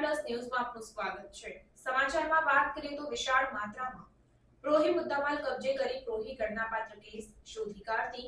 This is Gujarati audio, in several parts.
પ્લસ ન્યૂઝમાં આપનું સ્વાગત છે. સમાચારમાં વાત કરીએ તો વિશાળ માત્રામાં. પ્રોહી મુદ્દામાલ કબજે કરી પ્રોહી ગણનાપાત્ર કેસ શોધી કાઢતી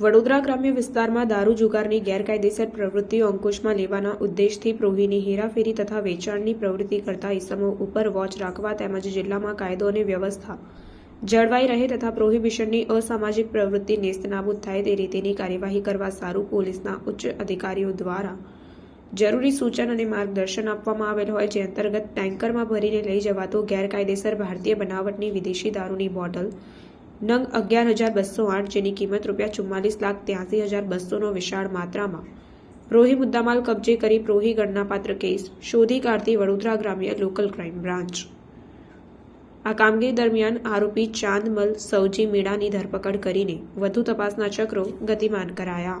વડોદરા ગ્રામ્ય વિસ્તારમાં દારૂ જુગારની ગેરકાયદેસર પ્રવૃત્તિઓ અંકુશમાં લેવાના ઉદ્દેશથી પ્રોહીની હેરાફેરી તથા વેચાણની પ્રવૃત્તિ કરતા ઇસમો ઉપર વોચ રાખવા તેમજ જિલ્લામાં કાયદો અને વ્યવસ્થા જળવાઈ રહે તથા પ્રોહિબિશનની અસામાજિક પ્રવૃત્તિ નેસ્તનાબૂદ થાય તે રીતેની કાર્યવાહી કરવા સારું પોલીસના ઉચ્ચ અધિકારીઓ દ્વારા જરૂરી સૂચન અને માર્ગદર્શન આપવામાં આવેલ હોય જે અંતર્ગત ટેન્કરમાં ભરીને લઈ જવાતો ગેરકાયદેસર ભારતીય બનાવટની વિદેશી દારૂની બોટલ, નંગ અગિયાર હજાર બસો આઠ જેની કિંમત રૂપિયા ચુમ્માલીસ લાખ ત્યાસી હજાર બસોનો વિશાળ માત્રામાં. પ્રોહી મુદ્દામાલ કબજે કરી પ્રોહી ગણનાપાત્ર કેસ, શોધી કાઢતી વડોદરા ગ્રામ્ય લોકલ ક્રાઇમ બ્રાન્ચ. આ કામગીરી દરમિયાન આરોપી ચાંદમલ સૌજી મીણાની ધરપકડ કરીને વધુ તપાસના ચક્રો ગતિમાન કરાયા.